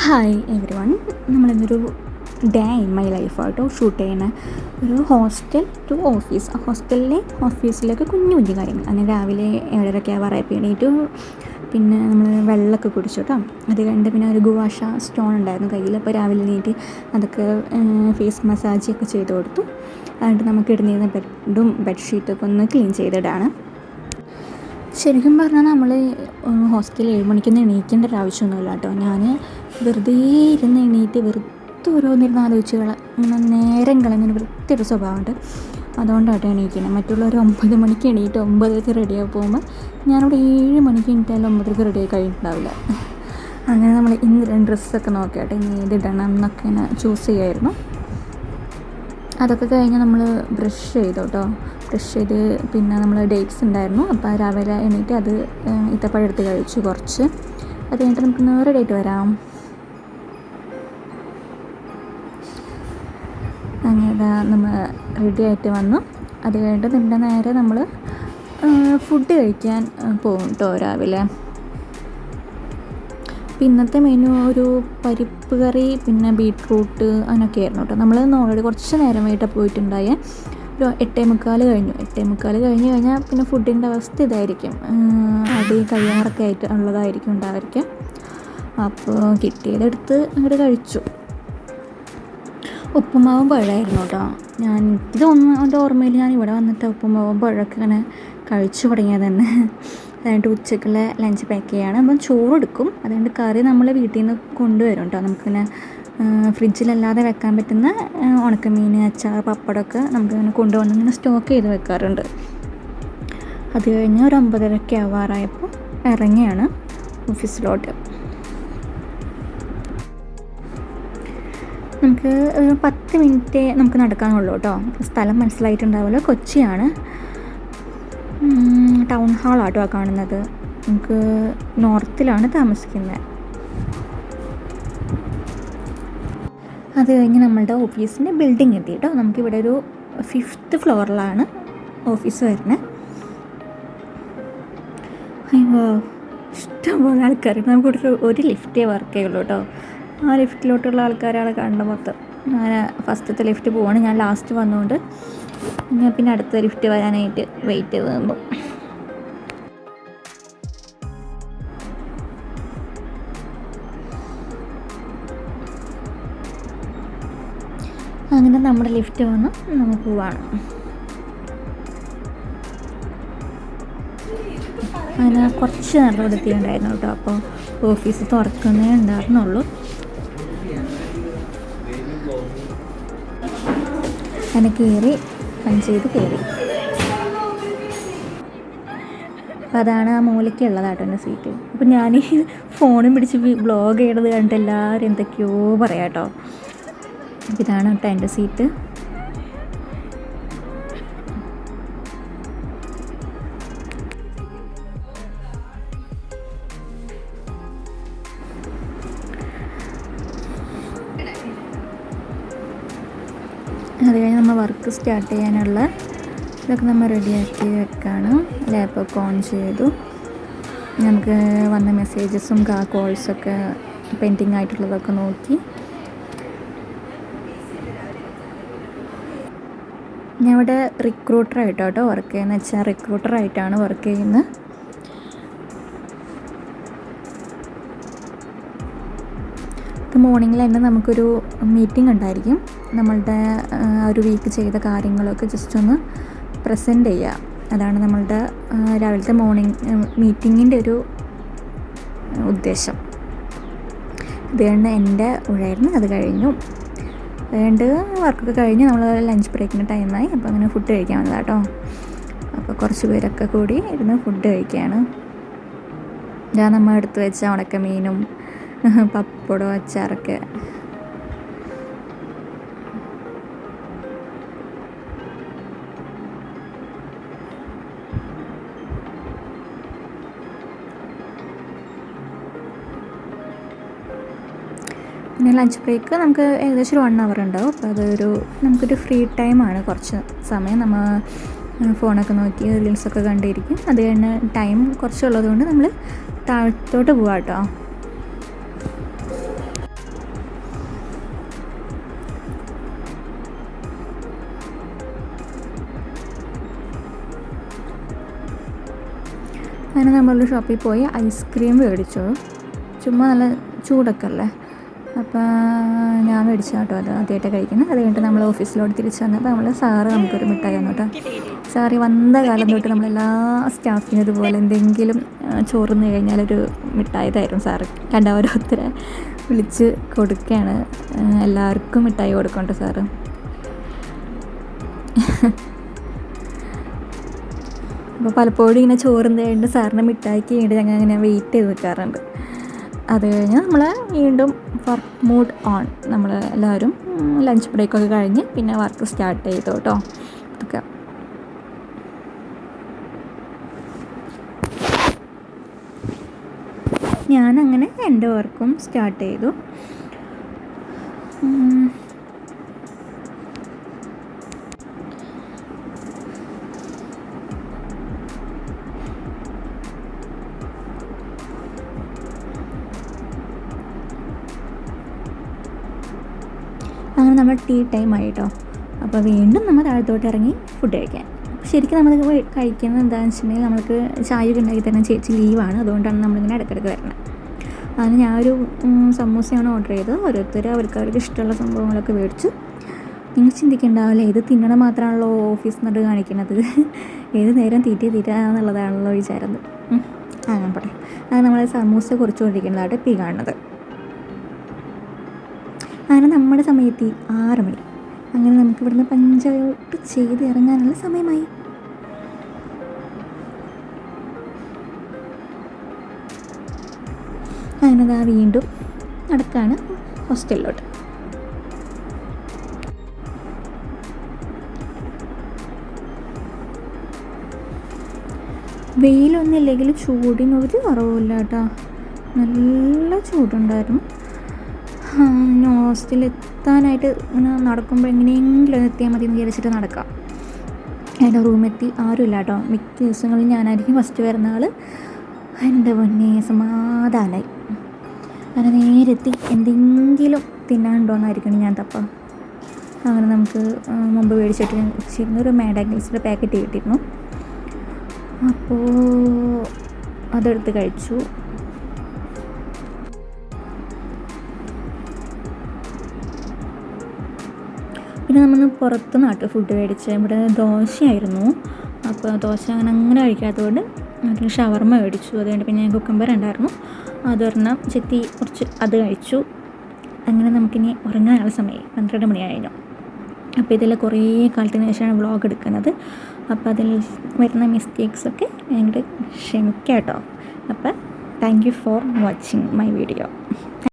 Hi everyone നമ്മളിന്നൊരു day in my life shoot ചെയ്യുന്ന ഒരു hostel to office ഹോസ്റ്റലിലെ ഓഫീസിലേക്ക് കുഞ്ഞു കുഞ്ഞു കാര്യങ്ങൾ. അങ്ങനെ രാവിലെ ഏഴരയ്ക്ക് വറയപ്പ് എണീറ്റു പിന്നെ നമ്മൾ വെള്ളമൊക്കെ കുടിച്ചു കേട്ടോ അത് കഴിഞ്ഞിട്ട് പിന്നെ ഒരു ഗുവാഷ സ്റ്റോൺ ഉണ്ടായിരുന്നു കയ്യിൽ അപ്പോൾ രാവിലെ നീട്ടി അതൊക്കെ ഫേസ് മസാജ് ഒക്കെ ചെയ്ത് കൊടുത്തു. എന്നിട്ട് നമുക്ക് ഇടുന്നിരുന്ന ബെഡും ബെഡ്ഷീറ്റൊക്കെ ഒന്ന് ക്ലീൻ ചെയ്തിടാണ്. ശരിക്കും പറഞ്ഞാൽ നമ്മൾ ഹോസ്റ്റലിൽ ഏഴ് മണിക്കൊന്നും എണീക്കേണ്ട ഒരു ആവശ്യമൊന്നുമില്ല കേട്ടോ ഞാൻ വെറുതെ ഇരുന്ന് എണീറ്റ് വെറുതെ ഓരോന്നിരുന്ന് ആലോചിച്ചുകൾ ഇങ്ങനെ നേരം കളയുന്നൊരു വൃത്തിയൊരു സ്വഭാവമുണ്ട്. അതുകൊണ്ടാട്ടോ എണീക്കുന്നത് മറ്റുള്ളവർ ഒമ്പത് മണിക്ക് എണീറ്റ് ഒമ്പതരക്ക് റെഡിയായി പോകുമ്പോൾ ഞാനിവിടെ ഏഴ് മണിക്ക് എണീറ്റാലും ഒമ്പതരക്ക് റെഡിയായി കഴിഞ്ഞിട്ടുണ്ടാവില്ല. അങ്ങനെ നമ്മൾ ഇന്ന് ഡ്രസ്സൊക്കെ നോക്കിയാട്ടെ. ഇനി ഏതിടണം എന്നൊക്കെ ഇങ്ങനെ ചൂസ് ചെയ്യായിരുന്നു. അതൊക്കെ കഴിഞ്ഞ് നമ്മൾ ബ്രഷ് ചെയ്തു കേട്ടോ ബ്രഷ് ചെയ്ത് പിന്നെ നമ്മൾ ഡേറ്റ്സ് ഉണ്ടായിരുന്നു. അപ്പോൾ രാവിലെ എണീറ്റ് അത് ഇത്തപ്പഴം കഴിച്ചു കുറച്ച്. അത് കഴിഞ്ഞിട്ട് നമുക്ക് നേരെ ഡേറ്റ് വരാം. അങ്ങനെ നമ്മൾ റെഡി ആയിട്ട് വന്നു. അത് കഴിഞ്ഞിട്ട് നിന്റെ നേരെ നമ്മൾ ഫുഡ് കഴിക്കാൻ പോകും കേട്ടോ രാവിലെ. ഇന്നത്തെ മെനു ഒരു പരിപ്പ് കറി പിന്നെ ബീട്രൂട്ട് അങ്ങനെയൊക്കെ ആയിരുന്നു കേട്ടോ നമ്മൾ ഓൾറെഡി കുറച്ച് നേരമായിട്ട് പോയിട്ടുണ്ടായേ. ഒരു എട്ടേ മുക്കാൽ കഴിഞ്ഞു. എട്ടേ മുക്കാൽ കഴിഞ്ഞ് കഴിഞ്ഞാൽ പിന്നെ ഫുഡിന്റെ അവസ്ഥ ഇതായിരിക്കും. അടി കഴിയാറൊക്കെ ആയിട്ട് ഉള്ളതായിരിക്കും ഉണ്ടായിരിക്കും അപ്പോൾ കിട്ടിയതെടുത്ത് അങ്ങോട്ട് കഴിച്ചു. ഉപ്പുമാവും പഴമായിരുന്നു കേട്ടോ. ഞാൻ ഇതൊന്നും എന്റെ ഓർമ്മയിൽ ഞാൻ ഇവിടെ വന്നിട്ട് ഉപ്പുമാവും പഴമൊക്കെ ഇങ്ങനെ കഴിച്ചു തുടങ്ങിയത് തന്നെ. അതുകൊണ്ട് ഉച്ചക്കുള്ള ലഞ്ച് പാക്ക് ചെയ്യാണ്. അപ്പം ചോറ് എടുക്കും. അതുകൊണ്ട് കറി നമ്മൾ വീട്ടിൽ നിന്ന് കൊണ്ടുവരും കേട്ടോ. നമുക്കിങ്ങനെ ഫ്രിഡ്ജിലല്ലാതെ വെക്കാൻ പറ്റുന്ന ഉണക്കമീൻ അച്ചാർ പപ്പടമൊക്കെ നമുക്കിങ്ങനെ കൊണ്ടുവന്ന് ഇങ്ങനെ സ്റ്റോക്ക് ചെയ്ത് വെക്കാറുണ്ട്. അത് കഴിഞ്ഞ് ഒരു ഒമ്പതരയ്ക്ക് ആവാറായപ്പോൾ ഇറങ്ങിയാണ് ഓഫീസിലോട്ട് നമുക്ക് ഒരു പത്ത് മിനിറ്റ് നമുക്ക് നടക്കാനുള്ളൂ കേട്ടോ. സ്ഥലം മനസ്സിലായിട്ടുണ്ടാവുമല്ലോ കൊച്ചിയാണ്. ടൗൺ ഹാളാട്ടോ കാണുന്നത്. നമുക്ക് നോർത്തിലാണ് താമസിക്കുന്നത്. അത് കഴിഞ്ഞ് നമ്മളുടെ ഓഫീസിന്റെ ബിൽഡിംഗ് എത്തി കേട്ടോ. നമുക്കിവിടെ ഒരു ഫിഫ്ത്ത് ഫ്ലോറിലാണ് ഓഫീസ് വരുന്നത്. അയ്യോ ഇഷ്ടംപോലെ ആൾക്കാർ നമുക്കിവിടെ ഒരു ലിഫ്റ്റേ വർക്ക് ചെയ്യുള്ളൂ കേട്ടോ. ആ ലിഫ്റ്റിലോട്ടുള്ള ആൾക്കാരാണ് കണ്ടത് മൊത്തം. ഞാൻ ഫസ്റ്റത്തെ ലിഫ്റ്റ് പോവാണ്. ഞാൻ ലാസ്റ്റ് വന്നുകൊണ്ട് ഞാൻ പിന്നെ അടുത്ത ലിഫ്റ്റ് വരാനായിട്ട് വെയിറ്റ് ചെയ്ത് നിന്നു. അങ്ങനെ നമ്മുടെ ലിഫ്റ്റ് വന്ന്. നമുക്ക് പോവാണ്. അങ്ങനെ കുറച്ച് നേരം ഇവിടെ എത്തിയിട്ടുണ്ടായിരുന്നു കേട്ടോ. അപ്പോൾ ഓഫീസ് തുറക്കുന്നേ ഉണ്ടായിരുന്നുള്ളൂ. അങ്ങനെ കയറി പഞ്ച് ചെയ്ത് കയറി അപ്പം അതാണ് ആ മൂലയ്ക്കുള്ളതാട്ടോ എന്റെ സീറ്റ് അപ്പം ഞാൻ ഫോണും പിടിച്ച് ബ്ലോഗ് ചെയ്യണത് കണ്ടിട്ട് എല്ലാവരും എന്തൊക്കെയോ പറയാം കേട്ടോ ഇതാണ് കേട്ടോ എന്റെ സീറ്റ് വർക്ക് സ്റ്റാർട്ട് ചെയ്യാനുള്ള ഇതൊക്കെ നമ്മൾ റെഡിയാക്കി വെക്കാണ്. ലാപ്പൊക്കെ ഓൺ ചെയ്തു. നമുക്ക് വന്ന മെസ്സേജസും കോൾസൊക്കെ പെൻഡിങ് ആയിട്ടുള്ളതൊക്കെ നോക്കി. ഞാൻ ഇവിടെ റിക്രൂട്ടറായിട്ടോ കേട്ടോ വർക്ക് ചെയ്യുന്നത് വെച്ചാൽ റിക്രൂട്ടറായിട്ടാണ് വർക്ക് ചെയ്യുന്നത് മോർണിംഗിൽ തന്നെ നമുക്കൊരു മീറ്റിംഗ് ഉണ്ടായിരിക്കും. നമ്മളുടെ ഒരു വീക്ക് ചെയ്ത കാര്യങ്ങളൊക്കെ ജസ്റ്റ് ഒന്ന് പ്രസന്റ് ചെയ്യുക അതാണ് നമ്മളുടെ രാവിലത്തെ മോർണിംഗ് മീറ്റിങ്ങിന്റെ ഒരു ഉദ്ദേശം. ഇതുകൊണ്ട് എന്റെ ഉഴായിരുന്നു അത് കഴിഞ്ഞു. അതുകൊണ്ട് വർക്കൊക്കെ കഴിഞ്ഞ് നമ്മൾ ലഞ്ച് ബ്രേക്കിന്റെ ടൈമായി അപ്പോൾ അങ്ങനെ ഫുഡ് കഴിക്കാൻ വന്നതാട്ടോ അപ്പോൾ കുറച്ച് പേരൊക്കെ കൂടി ഇരുന്ന് ഫുഡ് കഴിക്കുകയാണ് ഞാൻ നമ്മൾ എടുത്ത് വെച്ച ഉണക്കമീനും പപ്പടം അച്ചാറൊക്കെ. പിന്നെ ലഞ്ച് ബ്രേക്ക് നമുക്ക് ഏകദേശം ഒരു വൺ അവർ ഉണ്ടാവും. അപ്പോൾ അതൊരു നമുക്കൊരു ഫ്രീ ടൈമാണ് കുറച്ച് സമയം നമ്മൾ ഫോണൊക്കെ നോക്കി റീൽസൊക്കെ കണ്ടിരിക്കും. അത് കഴിഞ്ഞ് ടൈം കുറച്ചുള്ളതുകൊണ്ട് നമ്മൾ താഴത്തോട്ട് പോവാം കേട്ടോ അങ്ങനെ നമ്മളൊരു ഷോപ്പിൽ പോയി ഐസ്ക്രീം മേടിച്ചു. ചുമ്മാ നല്ല ചൂടൊക്കെ അല്ലേ അപ്പോൾ ഞാൻ മേടിച്ചു കേട്ടോ അത് ആദ്യമായിട്ട് കഴിക്കുന്നത്. അത് കഴിഞ്ഞിട്ട് നമ്മൾ ഓഫീസിലോട്ട് തിരിച്ച് വന്നപ്പോൾ നമ്മൾ സാറ് നമുക്കൊരു മിഠായി തന്നു കേട്ടോ. സാറി വന്ന കാലം തൊട്ട് നമ്മളെല്ലാ സ്റ്റാഫിനും ഇതുപോലെ എന്തെങ്കിലും ചോറുന്ന് കഴിഞ്ഞാലൊരു മിഠായി തരും സാറ്. കണ്ട ഓരോരുത്തരെ വിളിച്ച് കൊടുക്കുകയാണ്. എല്ലാവർക്കും മിഠായി കൊടുക്കണ്ടോ സാറ്? അപ്പോൾ പലപ്പോഴും ഇങ്ങനെ ചോറും തേണ്ട് സാറിന് മിഠായിക്ക് വേണ്ടി ഞങ്ങൾ അങ്ങനെ വെയിറ്റ് ചെയ്ത് നിൽക്കാറുണ്ട്. അത് കഴിഞ്ഞ് നമ്മൾ വീണ്ടും വർക്ക് മൂഡ് ഓൺ നമ്മൾ എല്ലാവരും ലഞ്ച് ബ്രേക്കൊക്കെ കഴിഞ്ഞ് പിന്നെ വർക്ക് സ്റ്റാർട്ട് ചെയ്തു കേട്ടോ ഇതൊക്കെ. ഞാനങ്ങനെ എന്റെ വർക്കും സ്റ്റാർട്ട് ചെയ്തു. അങ്ങനെ നമ്മൾ ടീ ടൈം ആയിട്ടോ അപ്പോൾ വീണ്ടും നമ്മൾ താഴത്തോട്ട് ഇറങ്ങി ഫുഡ് കഴിക്കാൻ. ശരിക്കും നമ്മൾ കഴിക്കുന്നത് എന്താണെന്ന് വെച്ചിട്ടുണ്ടെങ്കിൽ നമുക്ക് ചായ ഉണ്ടാക്കി തരുന്ന ചേച്ചി ലീവാണ്. അതുകൊണ്ടാണ് നമ്മളിങ്ങനെ ഇടയ്ക്കിടയ്ക്ക് വരുന്നത്. അതിന് ഞാനൊരു സമൂസയാണ് ഓർഡർ ചെയ്തത്. ഓരോരുത്തർ അവർക്ക് അവർക്ക് ഇഷ്ടമുള്ള സംഭവങ്ങളൊക്കെ മേടിച്ചു. നിങ്ങൾ ചിന്തിക്കണ്ടാവില്ല? ഇത് തിന്നണം മാത്രമാണല്ലോ ഓഫീസ് എന്നിട്ട് കാണിക്കുന്നത് ഏത് നേരം തീറ്റി തീറ്റാന്നുള്ളതാണല്ലോ വിചാരം. അങ്ങനെ പറയാം അത് നമ്മൾ സമൂസ കുറിച്ചുകൊണ്ടിരിക്കുന്നതായിട്ട് പി കാണുന്നത്. അങ്ങനെ നമ്മുടെ സമയത്ത് ആറ് മണി. അങ്ങനെ നമുക്ക് ഇവിടുന്ന് പഞ്ചായത്ത് ചെയ്ത് ഇറങ്ങാനുള്ള സമയമായി. അങ്ങനെ വീണ്ടും നടക്കാണ് ഹോസ്റ്റലിലോട്ട്. വെയിലൊന്നും ഇല്ലെങ്കിൽ ചൂടിനൊരു കുറവില്ല കേട്ടോ നല്ല ചൂടുണ്ടായിരുന്നു. ഹോസ്റ്റലിൽ എത്താനായിട്ട് ഇങ്ങനെ നടക്കുമ്പോൾ എങ്ങനെയെങ്കിലും ഒന്ന് എത്തിയാൽ മതി എന്ന് വിചാരിച്ചിട്ട് നടക്കാം. എന്റെ റൂമെത്തി ആരുമില്ല കേട്ടോ. മിക്ക ദിവസങ്ങളിൽ ഞാനായിരിക്കും ഫസ്റ്റ് വരുന്ന ആൾ എന്റെ പൊന്നെ സമാധാനമായി അങ്ങനെ നേരെത്തി എന്തെങ്കിലും തിന്നാനുണ്ടോയെന്നായിരിക്കണം ഞാൻ തപ്പ. അങ്ങനെ നമുക്ക് മുമ്പ് മേടിച്ചിട്ട് വെച്ചിരുന്ന ഒരു മാഡാഗിൽസിന്റെ പാക്കറ്റ് കിട്ടിയിരുന്നു. അപ്പോൾ അതെടുത്ത് കഴിച്ചു. പിന്നെ നമ്മൾ പുറത്ത് നാട്ട് ഫുഡ് മേടിച്ച് ഇവിടെ ദോശയായിരുന്നു. അപ്പോൾ ദോശ അങ്ങനെ അങ്ങനെ കഴിക്കാത്തതുകൊണ്ട് അതിന് ഷവർമ്മ മേടിച്ചു. അതുകൊണ്ട് പിന്നെ കുക്കമ്പർ ഉണ്ടായിരുന്നു. അതൊരെണ്ണം ചെത്തി കുറച്ച് അത് കഴിച്ചു. അങ്ങനെ നമുക്കിനി ഉറങ്ങാനുള്ള സമയം പന്ത്രണ്ട് മണി കഴിഞ്ഞു അപ്പോൾ ഇതിൽ കുറേ കാലത്തിന് ശേഷമാണ് വ്ളോഗ് എടുക്കുന്നത്. അപ്പോൾ അതിൽ വരുന്ന മിസ്റ്റേക്സൊക്കെ ഞങ്ങൾ ക്ഷമിക്കാം കേട്ടോ അപ്പോൾ thank you for watching my video